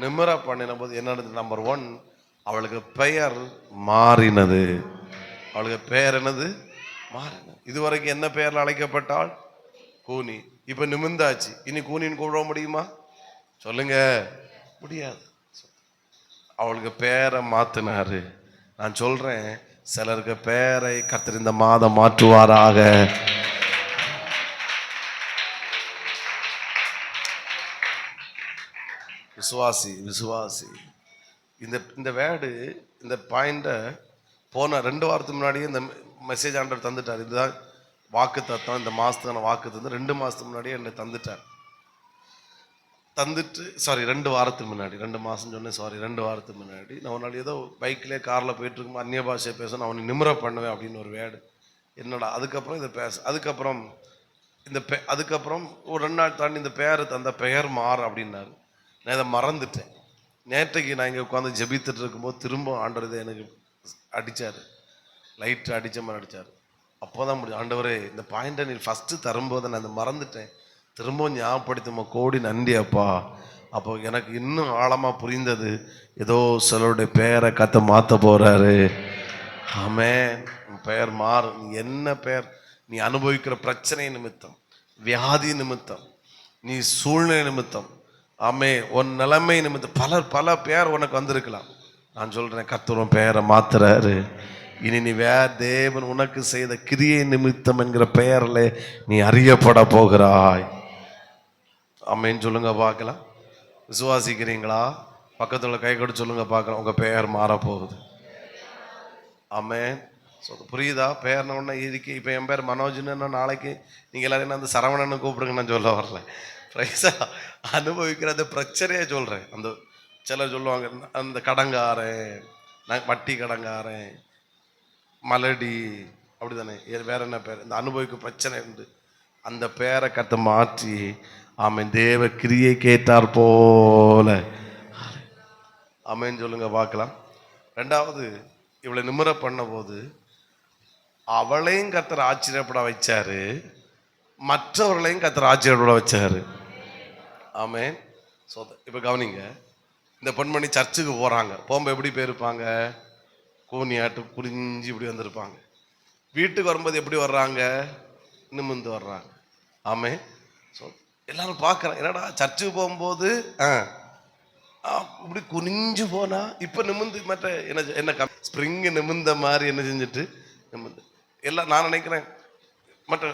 நிம்மரா பண்ணின போது என்ன நடந்தது? நம்பர் ஒன் அவளுக்கு பெயர் மாறினது. அவளுக்கு பெயர் என்னது? மாறினது. இதுவரைக்கும் என்ன பெயரில் அழைக்கப்பட்டாள்? கூனி. இப்போ நிமிந்தாச்சு. இனி கூனின்னு கூப்பிட முடியுமா? சொல்லுங்க. முடியாது. அவளுக்கு பேரை மாத்தினாரு. நான் சொல்றேன் சிலருக்கு பேரை கத்திருந்த மாதம் மாற்றுவாராக. விசுவாசி விசுவாசி. இந்த இந்த வேர்டு இந்த பாயிண்ட்டை போன ரெண்டு வாரத்துக்கு முன்னாடியே இந்த மெசேஜ் ஆண்டர் தந்துட்டார். இதுதான் வாக்கு தத்தம் இந்த மாதத்துக்கான வாக்கு தந்து ரெண்டு மாதத்துக்கு முன்னாடியே என்னை தந்துட்டார். தந்துட்டு சாரி ரெண்டு வாரத்துக்கு முன்னாடி ரெண்டு மாதம் சொன்னேன் சாரி ரெண்டு வாரத்துக்கு முன்னாடி. நான் ஒரு நாள் ஏதோ பைக்லேயே காரில் போயிட்டுருக்கும் அந்நிய பாஷையை பேச நான் அவனை நிமிர பண்ணுவேன் அப்படின்னு ஒரு வேர்டு. என்னடா அதுக்கப்புறம் இதை பேச அதுக்கப்புறம் இந்த பெ அதுக்கப்புறம் ஒரு ரெண்டு நாள் தாண்டி இந்த பெயரை தந்த பெயர் மாறு அப்படின்னாரு. நான் இதை மறந்துட்டேன். நேற்றைக்கு நான் இங்கே உட்காந்து ஜெபித்துட்டு இருக்கும்போது திரும்ப ஆண்டவர் எனக்கு அடித்தார் லைட் அடித்த மாதிரி அடித்தார் அப்போ தான் முடியும் ஆண்டவரே இந்த பாயிண்ட்டை நீ ஃபஸ்ட்டு தரும்போது நான் அதை மறந்துட்டேன். திரும்பவும் ஞாபகப்படுத்துமா கோடி நன்றி அப்பா. அப்போ எனக்கு இன்னும் ஆழமாக புரிந்தது ஏதோ சிலருடைய பெயரை கத்த மாற்ற போகிறாரு ஆமே உன் பெயர் மாறு. நீ என்ன பெயர்? நீ அனுபவிக்கிற பிரச்சனை நிமித்தம் வியாதி நிமித்தம் நீ சூழ்நிலை நிமித்தம் ஆமே உன் நிலைமை நிமித்தம் பல பல பேர் உனக்கு வந்திருக்கலாம். நான் சொல்கிறேன் கத்துறோம் பெயரை மாத்துறாரு. இனி நீ வே தேவன் உனக்கு செய்த கிரியை நிமித்தம் என்கிற பெயரில் நீ அறியப்பட போகிறாய். அம்மேன்னு சொல்லுங்க பார்க்கலாம். விசுவாசிக்கிறீங்களா? பக்கத்தில் கை கொடு சொல்லுங்க பார்க்கலாம். உங்கள் பெயர் மாறப்போகுது. ஆமே ஸோ புரியுதா? பேர்ன உடனே இருக்கு. இப்போ என் பேர் மனோஜ்னு நாளைக்கு நீங்கள் எல்லாரையும் நான் அந்த சரவணன்னு கூப்பிடுங்க நான் சொல்ல வரல. ரைஸா அனுபவிக்கிற அந்த பிரச்சனையை சொல்கிறேன் அந்த சிலர் சொல்லுவாங்க அந்த கடங்காரன் நான் வட்டி கடங்காரன் மலடி அப்படி தானே வேற என்ன பேர்? இந்த அனுபவிக்கும் பிரச்சனை உண்டு. அந்த பேரை கத்த மாற்றி ஆமை தேவ கிரியை கேட்டார் போல. அமைன்னு சொல்லுங்க பார்க்கலாம். ரெண்டாவது இவளை நிம்மர பண்ண போது அவளையும் கத்தர் ஆச்சரியப்பட வச்சாரு மற்றவர்களையும் கத்தர் ஆச்சரியப்பட வச்சாரு. ஆமென். ஸோ இப்போ கவனிங்க. இந்த பெண்மணி சர்ச்சுக்கு போகிறாங்க போகும்போது எப்படி போயிருப்பாங்க கூனியாட்டு குறிஞ்சி இப்படி வந்திருப்பாங்க. வீட்டுக்கு வரும்போது எப்படி வர்றாங்க? நிமிந்து வர்றாங்க. ஆமே ஸோ எல்லாரும் பார்க்குறேன் என்னடா சர்ச்சுக்கு போகும்போது ஆ இப்படி குனிஞ்சு போனால் இப்போ நிமிந்து மற்ற என்ன செ- என்ன ஸ்ப்ரிங் நிமிந்த மாதிரி என்ன செஞ்சுட்டு நிமிந்து எல்லாம் நான் நினைக்கிறேன் மற்ற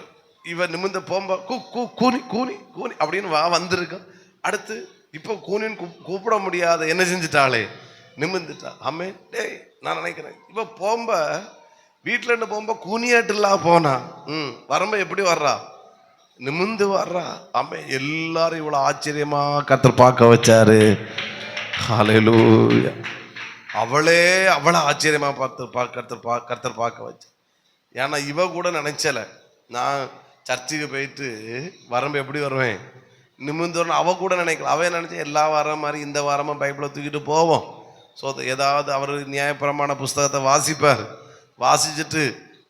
இவன் நிமிந்த போம்ப கூ கூ கூனி கூனி கூனி அப்படின்னு வா வந்திருக்கான் அடுத்து இப்போ கூனின்னு கூப்பிட முடியாத என்ன செஞ்சுட்டாளே? நிமிந்துட்டா அம்மே டேய் நான் நினைக்கிறேன். இப்போ போம்ப வீட்டில் இருந்து போம்ப கூனியாட்டில்லா போனா. ம் வரம்ப எப்படி வர்றா? நிமிந்து வர்றா. அம்மே எல்லாரும் இவ்வளோ ஆச்சரியமா கத்தர் பார்க்க வச்சாரு. காலையிலூயா அவளே அவளை ஆச்சரியமா பார்த்து பா- கர்த்தர் பா கர்த்தர் பார்க்க வச்சு ஏன்னா இவ கூட நினைச்சல. நான் சர்ச்சுக்கு போயிட்டு வரம்பு எப்படி வருவேன்? நிமிந்து வரணும் அவ கூட நினைக்கல அவன் நினச்சி எல்லா வாரம் மாதிரி இந்த வாரமும் பைப்பில் தூக்கிட்டு போவோம். ஸோ ஏதாவது அவர் நியாயப்பிரமான புஸ்தகத்தை வாசிப்பார். வாசிச்சுட்டு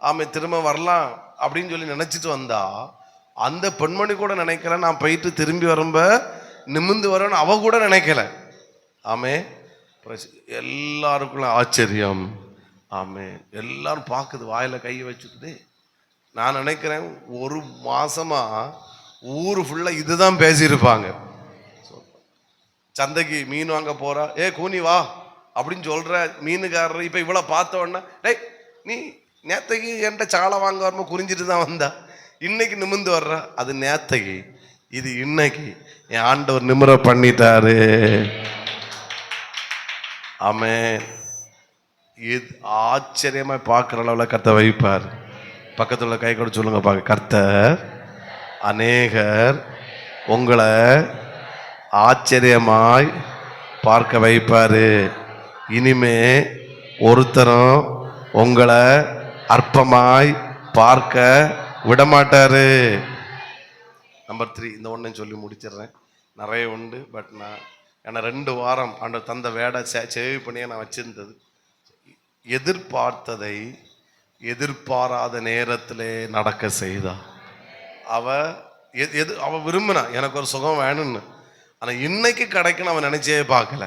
ஆமை திரும்ப வரலாம் அப்படின்னு சொல்லி நினச்சிட்டு வந்தா அந்த பெண்மணி கூட நினைக்கல. நான் போயிட்டு திரும்பி வரும்ப நிமிந்து வரேன்னு அவ கூட நினைக்கல. ஆமே எல்லாருக்குள்ள ஆச்சரியம். ஆமே எல்லாரும் பார்க்குது வாயில் கையை வச்சுக்கிட்டு நான் நினைக்கிறேன் ஒரு மாதமாக ஊர் ஃபுல்லாக இதுதான் பேசியிருப்பாங்க. சந்தைக்கு மீன் வாங்க போகிறா ஏ கூனி வா அப்படின்னு சொல்கிற மீனுக்காரர் இப்போ இவ்வளோ பார்த்தோன்னா டேய் நீ நேத்தைக்கு என்கிட்ட சாலை வாங்க வரமோ குறிஞ்சிட்டு தான் வந்தா. இன்னைக்கு நிமிந்து வர்ற. அது நேத்தைக்கு இது இன்னைக்கு. என் ஆண்டவர் நிமிர பண்ணிட்டாரு. ஆமே இது ஆச்சரியமாக பார்க்குற அளவில் கத்த வைப்பார் பக்கத்தில் உள்ள கை கூட சொல்லுங்க பார்க்க கர்த்தர் அநேகர் உங்களை ஆச்சரியமாய் பார்க்க வைப்பார். இனிமே ஒருத்தரும் உங்களை அற்பமாய் பார்க்க விடமாட்டார். நம்பர் த்ரீ இந்த ஒன்றையும் சொல்லி முடிச்சிடுறேன். நிறைய உண்டு பட் நான் ஏன்னா ரெண்டு வாரம் அந்த தந்த வேடை சேவ் பண்ணியே நான் வச்சுருந்தது. எதிர்பார்த்ததை எதிர்பாராத நேரத்திலே நடக்க செய்தா? அவ எது எது அவ விரும்பினா எனக்கு ஒரு சுகம் வேணும்னு. ஆனால் இன்னைக்கு கிடைக்குன்னு அவன் நினைச்சே பார்க்கல.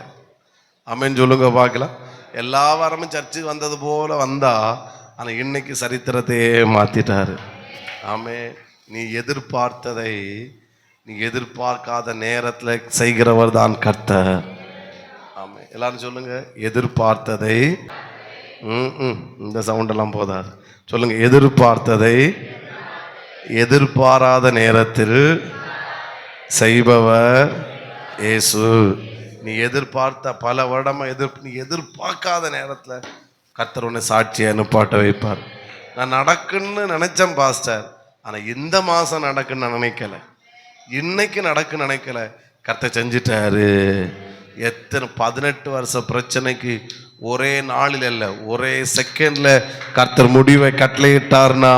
அமேன்னு சொல்லுங்க பார்க்கலாம். எல்லா வாரமும் சர்ச்சுக்கு வந்தது போல வந்தா ஆனால் இன்னைக்கு சரித்திரத்தையே மாத்திட்டாரு. ஆமே நீ எதிர்பார்த்ததை நீ எதிர்பார்க்காத நேரத்தில் செய்கிறவர் தான் கர்த்தர். ஆமே எல்லாரும் சொல்லுங்க எதிர்பார்த்ததை ம், ம், இந்த சவுண்டெல்லாம் போதாது. சொல்லுங்க எதிர்பார்த்ததை எதிர்பாராத நேரத்தில் செய்பவர் இயேசு. நீ எதிர்பார்த்த பல வருடமா எதிர் நீ எதிர்பார்க்காத நேரத்தில் கத்தர் ஒன்று சாட்சியை அனுப்பாட்ட வைப்பார். நான் நடக்குன்னு நினைச்சேன் பாஸ்டர். ஆனால் இந்த மாதம் நடக்குன்னு நான் நினைக்கல. இன்னைக்கு நடக்குன்னு நினைக்கல. கர்த்தர் செஞ்சிட்டாரு. எத்தனை பதினெட்டு வருஷ பிரச்சனைக்கு ஒரே நாளில் இல்லை ஒரே செகண்ட்ல கர்த்தர் முடிவை கட்டளையிட்டார்னா